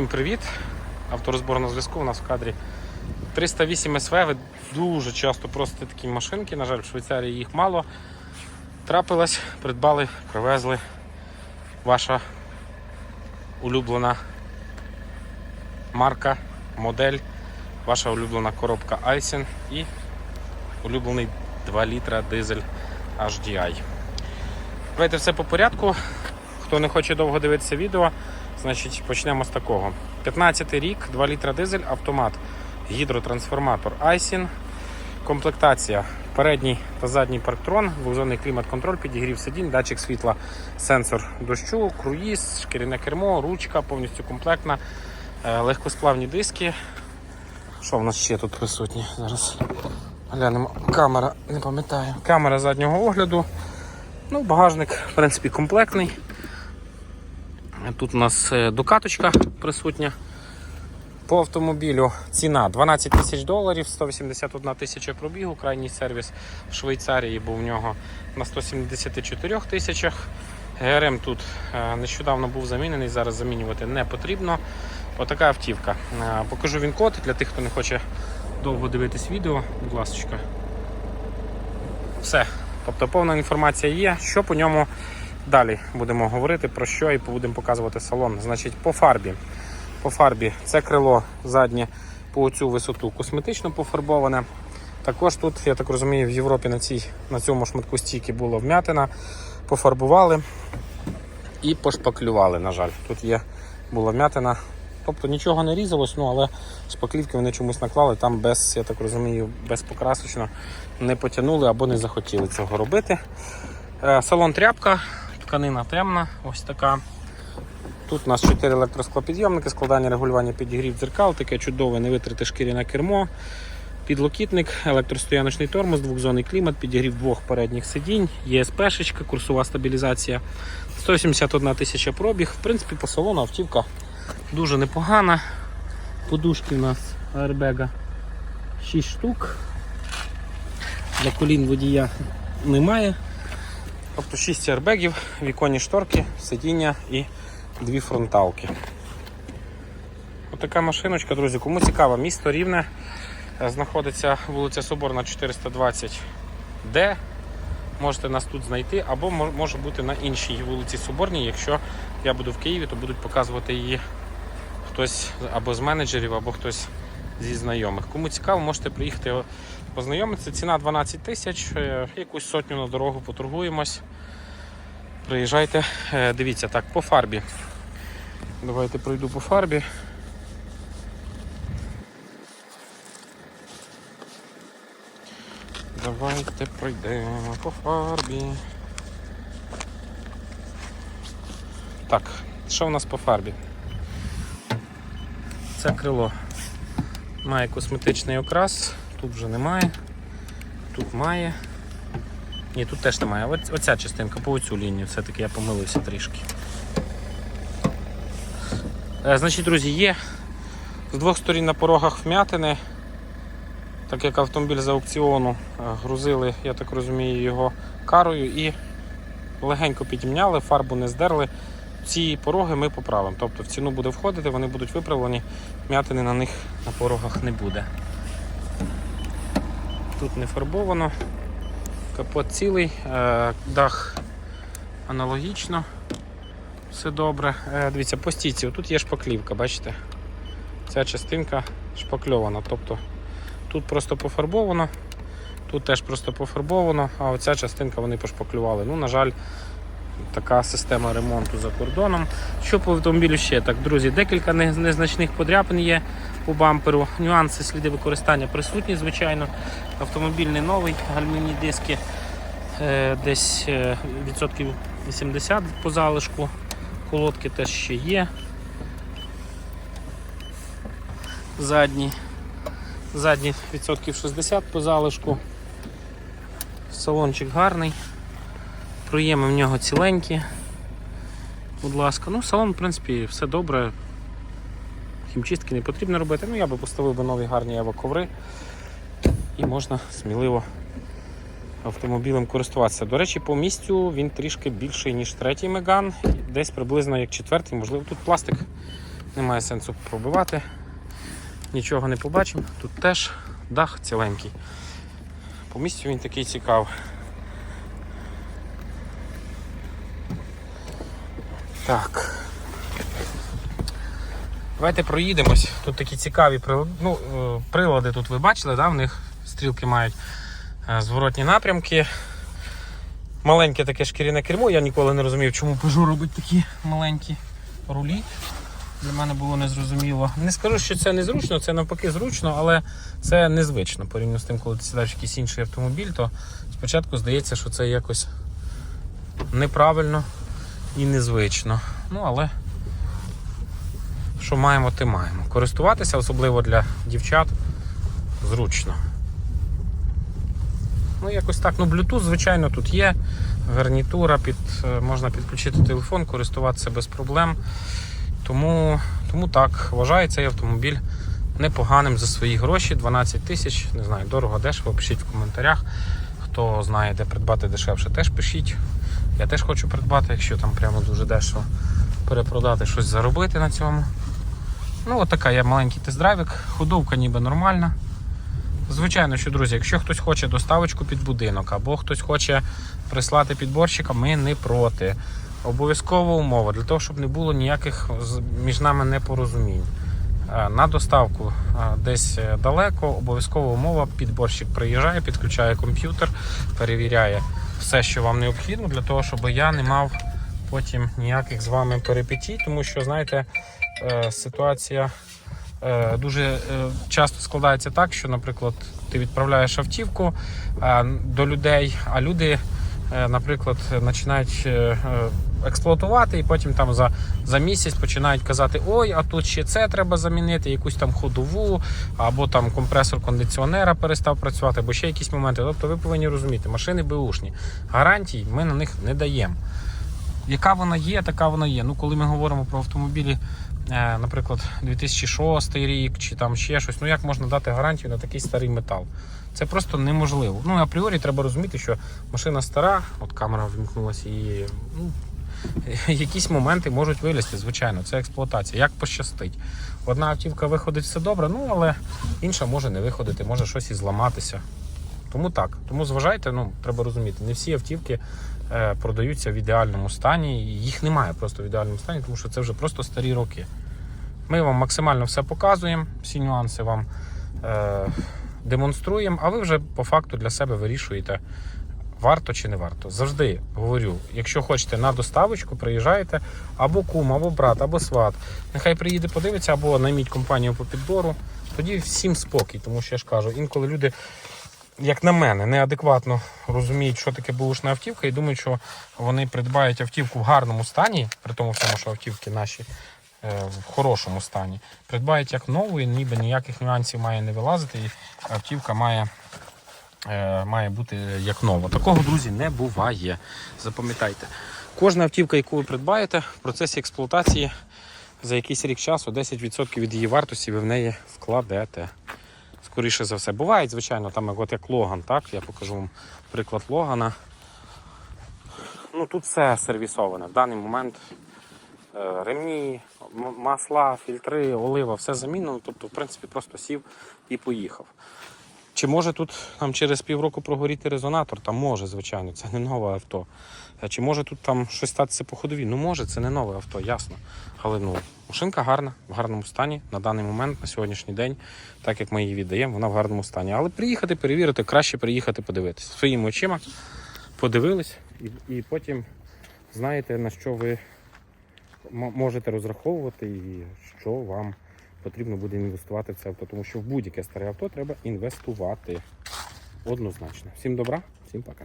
Всім привіт! Авторозбор на зв'язку у нас в кадрі 308 СВ. Ви дуже часто просите такі машинки. На жаль, в Швейцарії їх мало. Трапилось, придбали, привезли. Ваша улюблена марка, модель, ваша улюблена коробка Айсен і улюблений 2 літра дизель HDI. Давайте все по порядку. Хто не хоче довго дивитися відео, значить почнемо з такого. 15 рік, 2 літра дизель, автомат, гідротрансформатор Айсін. Комплектація. Передній та задній парктрон, двохзонний клімат-контроль, підігрів сидінь, датчик світла, сенсор дощу, круїз, шкіряне кермо, ручка, повністю комплектна, е, легкосплавні диски. Що в нас ще тут присутні? Зараз глянемо. Камера, не пам'ятаю. Камера заднього огляду. Ну, багажник, в принципі, комплектний. Тут у нас е, докаточка присутня. По автомобілю ціна 12 тисяч доларів, 181 тисяча пробігу. Крайній сервіс в Швейцарії був в нього на 174 тисячах. ГРМ тут е, нещодавно був замінений, зараз замінювати не потрібно. Отака автівка. Е, Покажу він код для тих, хто не хоче довго дивитись відео. Будь ласка. Все. Тобто повна інформація є. Що по ньому далі будемо говорити, про що і будемо показувати салон. Значить, по фарбі. По фарбі це крило заднє по цю висоту косметично пофарбоване. Також тут, я так розумію, в Європі на, цій, на цьому шматку стійки була вмятина. Пофарбували і пошпаклювали, на жаль. Тут є була вмятина. Тобто нічого не різалось, ну але шпаклівки вони чомусь наклали, там без, я так розумію, без покрасочно не потягнули або не захотіли цього робити. Е, Салон тряпка, тканина темна, ось така. Тут у нас 4 електросклопідйомники, складання регулювання підігрів дзеркал, таке чудове невитрите шкіряне кермо, підлокітник, електростояночний тормоз, двохзонний клімат, підігрів двох передніх сидінь, ЄСП-шечка, курсова стабілізація, 171 тисяча пробіг. В принципі, по салону автівка дуже непогана. Подушки у нас аербега 6 штук. Для колін водія немає. Тобто 6 аербегів, віконні шторки, сидіння і дві фронталки. Отака машиночка, друзі. Кому цікаво, місто Рівне е, знаходиться вулиця Соборна 420Д. Можете нас тут знайти, або може бути на іншій вулиці Соборній. Якщо я буду в Києві, то будуть показувати її хтось або з менеджерів, або хтось зі знайомих. Кому цікаво, можете приїхати познайомитися. Ціна 12 тисяч, е, якусь сотню на дорогу поторгуємось. Приїжджайте, Е, дивіться так, по фарбі. Давайте пройду по фарбі. Давайте пройдемо по фарбі. Так, що в нас по фарбі? Це крило має косметичний окрас, тут вже немає, тут має. Ні, тут теж немає. Оця частинка по оцю лінію, все-таки я помилився трішки. Е, значить, друзі, є з двох сторін на порогах вмятини. Так як автомобіль з аукціону е, грузили, я так розумію, його карою і легенько підімняли, фарбу не здерли. Ці пороги ми поправимо. Тобто в ціну буде входити, вони будуть виправлені, м'ятини на них на порогах не буде. Тут не фарбовано. Капот цілий, е, дах аналогічно. Все добре. Е, Дивіться, по стійці, тут є шпаклівка, бачите? Ця частинка шпакльована. Тобто тут просто пофарбовано, тут теж просто пофарбовано, а оця частинка вони пошпаклювали. Ну, на жаль, така система ремонту за кордоном. Що по автомобілю ще? Так, друзі, декілька незначних подряпин є по бамперу. Нюанси, сліди використання присутні, звичайно. Автомобіль не новий, гальмівні диски е, десь е, відсотків 80 по залишку. Колодки теж ще є. Задні. Задні відсотків 60 по залишку. Салончик гарний. Проєми в нього ціленькі. Будь ласка. Ну, салон, в принципі, все добре. Хімчистки не потрібно робити. Ну, я би поставив би нові гарні коври і можна сміливо автомобілем користуватися. До речі, по місцю він трішки більший, ніж третій Меган, десь приблизно як четвертий, можливо, тут пластик Немає сенсу пробивати. Нічого не побачимо. Тут теж дах ціленький. По місцю він такий цікавий. Так. Давайте проїдемось. Тут такі цікаві. Ну, е, прилади тут ви бачили, да? в них стрілки мають е, зворотні напрямки. Маленьке таке шкіряне кермо. Я ніколи не розумів, чому Peugeot робить такі маленькі рулі. Для мене було незрозуміло. Не скажу, що це незручно, це навпаки зручно, але це незвично. Порівняно з тим, коли ти сідаєш якийсь інший автомобіль, то спочатку здається, що це якось неправильно і незвично. Ну, але що маємо, те маємо. Користуватися, особливо для дівчат, зручно. Ну, якось так. Ну, Bluetooth, звичайно, тут є. Гарнітура, під, е, можна підключити телефон, користуватися без проблем. Тому, тому так, вважаю цей автомобіль непоганим за свої гроші. 12 тисяч, не знаю, дорого, дешево. Пишіть в коментарях. Хто знає, де придбати дешевше, теж пишіть. Я теж хочу придбати, якщо там прямо дуже дешево перепродати щось заробити на цьому. Ну, от така є маленький тест-драйвик, ходовка ніби нормальна. Звичайно, що, друзі, якщо хтось хоче доставочку під будинок або хтось хоче прислати підборщика, ми не проти. Обов'язкова умова для того, щоб не було ніяких між нами непорозумінь. Е, На доставку е, десь е, далеко, обов'язкова умова, підборщик приїжджає, підключає комп'ютер, перевіряє все, що вам необхідно, для того, щоб я не мав потім ніяких з вами перипетій, тому що, знаєте, ситуація е, дуже е, часто складається так, що, наприклад, ти відправляєш автівку е, до людей, а люди, е, наприклад, починають е, е, експлуатувати, і потім там за, за місяць починають казати: ой, а тут ще це треба замінити, якусь там ходову, або там компресор кондиціонера перестав працювати, або ще якісь моменти. Тобто ви повинні розуміти, машини беушні. Гарантій ми на них не даємо. Яка вона є, така вона є. Ну, коли ми говоримо про автомобілі, е, наприклад, 2006 рік чи там ще щось, ну як можна дати гарантію на такий старий метал? Це просто неможливо. Ну, апріорі треба розуміти, що машина стара, от камера вімкнулася, і ну, якісь моменти можуть вилізти, звичайно, це експлуатація. Як пощастить. Одна автівка виходить все добре, ну але інша може не виходити, може щось і зламатися. Тому так. Тому зважайте, ну треба розуміти, не всі автівки е, продаються в ідеальному стані. Їх немає просто в ідеальному стані, тому що це вже просто старі роки. Ми вам максимально все показуємо, всі нюанси вам е, демонструємо, а ви вже по факту для себе вирішуєте, варто чи не варто. Завжди говорю, якщо хочете на доставочку, приїжджаєте або кум, або брат, або сват. Нехай приїде подивиться, або найміть компанію по підбору. Тоді всім спокій, тому що я ж кажу, інколи люди як на мене, неадекватно розуміють, що таке бушна автівка, і думають, що вони придбають автівку в гарному стані, при тому всьому, що автівки наші в хорошому стані. Придбають як нову, і ніби ніяких нюансів має не вилазити, і автівка має, е, має бути як нова. Такого, друзі, не буває. Запам'ятайте. Кожна автівка, яку ви придбаєте, в процесі експлуатації за якийсь рік часу 10% від її вартості ви в неї вкладете скоріше за все. Бувають, звичайно, там от як Логан, так? Я покажу вам приклад Логана. Ну тут все сервісоване. В даний момент е, ремні, м- масла, фільтри, олива, все замінено. Тобто, в принципі, просто сів і поїхав. Чи може тут там через півроку прогоріти резонатор? Там може, звичайно, це не нове авто. Е, Чи може тут там щось статися по ходові? Ну може, це не нове авто, ясно. Але ну, машинка гарна, в гарному стані на даний момент, на сьогоднішній день, так як ми її віддаємо, вона в гарному стані. Але приїхати, перевірити, краще приїхати подивитися. Своїми очима подивились і, і потім знаєте, на що ви можете розраховувати і що вам потрібно буде інвестувати в це авто. Тому що в будь-яке старе авто треба інвестувати. Однозначно. Всім добра, всім пока.